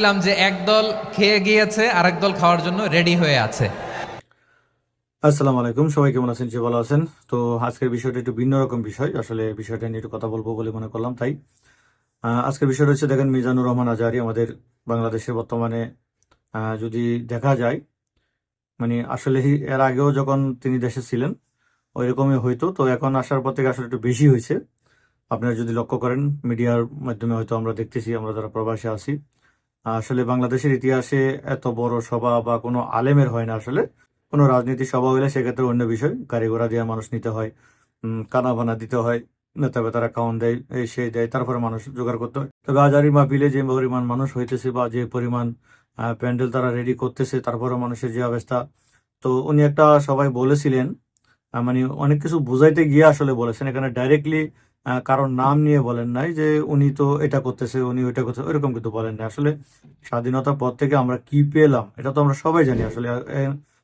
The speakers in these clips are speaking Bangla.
বললাম যে একদল খেয়ে গিয়েছে, আরেক দল খাওয়ার জন্য রেডি হয়ে আছে। আসসালামু আলাইকুম সবাই কেমন আছেন? যে ভালো আছেন। তো আজকের বিষয়টা একটু ভিন্ন রকম বিষয়। আসলে বিষয়টা নিয়ে একটু কথা বলব বলে মনে করলাম, তাই। আজকের বিষয়টা হচ্ছে, দেখেন, মিজানুর রহমান আজারি আমাদের বাংলাদেশে বর্তমানে যদি দেখা যায় মানে আসলে এর আগেও যখন তিনি দেশে ছিলেন ওই রকমই হইতো তো এখন আসার পর থেকে আসলে একটু বেশি হয়েছে। আপনারা যদি লক্ষ্য করেন, মিডিয়ার মাধ্যমে হয়তো আমরা দেখতেছি, আমরা যারা প্রবাসে আছি আসলে বাংলাদেশের ইতিহাসে এত বড় সভা বা কোনো আলেমের হয় না আসলে। কোনো রাজনীতি সভা হইলে সেক্ষেত্রে অন্য বিষয়। গাড়ি ঘোড়া দিয়ে মানুষ নিতে হয় কানা বানা দিতে হয় নেতা বেতারা খাওয়ান দেয়, এই সেই দেয়, তারপরে মানুষ জোগাড় করতে হয়। তবে আজারি মাহফিলে যে পরিমাণ মানুষ হইতেছে বা যে পরিমাণ প্যান্ডেল তারা রেডি করতেছে তারপরে মানুষের যে অবস্থা। তো উনি একটা সবাই বলেছিলেন মানে অনেক কিছু বুঝাইতে গিয়ে আসলে বলেছেন। এখানে ডাইরেক্টলি কারোর নাম নিয়ে বলেন নাই যে উনি তো এটা করতেছে, উনি ওইটা করতেছে, ওইরকম কিন্তু বলেন না আসলে স্বাধীনতার পর থেকে আমরা কি পেলাম, এটা তো আমরা সবাই জানি। আসলে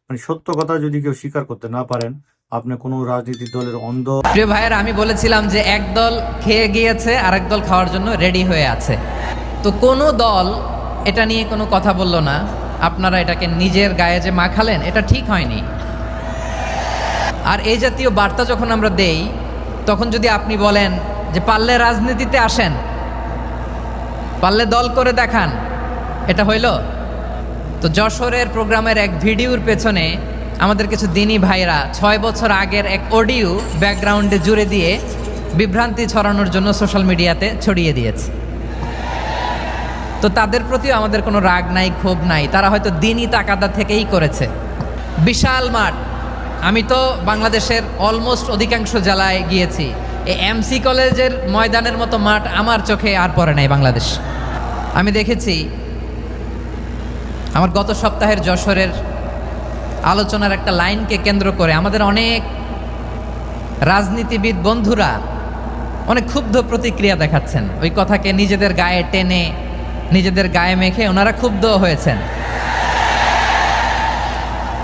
মানে সত্য কথা যদি কেউ স্বীকার করতে না পারেন, আপনি কোনো রাজনৈতিক দলের অন্ধ প্রিয় ভাইয়েরা, আমি বলেছিলাম যে এক দল খেয়ে গিয়েছে, আরেক দল খাওয়ার জন্য রেডি হয়ে আছে। তো কোনো দল এটা নিয়ে কোনো কথা বলল না। আপনারা এটাকে নিজের গায়ে যে মাখালেন, এটা ঠিক হয়নি। আর এই জাতীয় বার্তা যখন আমরা দেই তখন যদি আপনি বলেন যে পারলে রাজনীতিতে আসেন, পারলে দল করে দেখান, এটা হইল? তো যশোরের প্রোগ্রামের এক ভিডিওর পেছনে আমাদের কিছু দিনী ভাইরা ছয় বছর আগের এক অডিও ব্যাকগ্রাউন্ডে জুড়ে দিয়ে বিভ্রান্তি ছড়ানোর জন্য সোশ্যাল মিডিয়াতে ছড়িয়ে দিয়েছে। তো তাদের প্রতিও আমাদের কোনো রাগ নাই, ক্ষোভ নাই, তারা হয়তো দিনই তাকাদা থেকেই করেছে। বিশাল মাঠ। আমি তো বাংলাদেশের অলমোস্ট অধিকাংশ জেলায় গিয়েছি। এই এমসি কলেজের ময়দানের মতো মাঠ আমার চোখে আর পড়ে নাই বাংলাদেশ। আমি দেখেছি আমার গত সপ্তাহের যশোরের আলোচনার একটা লাইনকে কেন্দ্র করে আমাদের অনেক রাজনীতিবিদ বন্ধুরা অনেক ক্ষুব্ধ প্রতিক্রিয়া দেখাচ্ছেন। ওই কথাকে নিজেদের গায়ে টেনে, নিজেদের গায়ে মেখে ওনারা ক্ষুব্ধ হয়েছেন।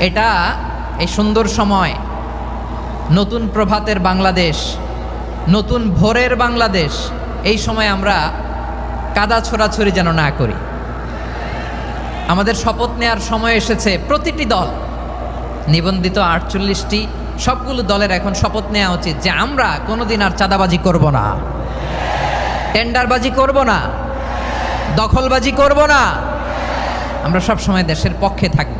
এটা এই সুন্দর সময়, নতুন প্রভাতের বাংলাদেশ, নতুন ভোরের বাংলাদেশ, এই সময় আমরা কাদা ছোড়াছড়ি যেন না করি। আমাদের শপথ নেওয়ার সময় এসেছে প্রতিটি দল, নিবন্ধিত আটচল্লিশটি, সবগুলো দলের এখন শপথ নেওয়া উচিত যে আমরা কোনোদিন আর চাঁদাবাজি করব না। টেন্ডারবাজি করব না। দখলবাজি করব না। আমরা সব সময় দেশের পক্ষে থাকব।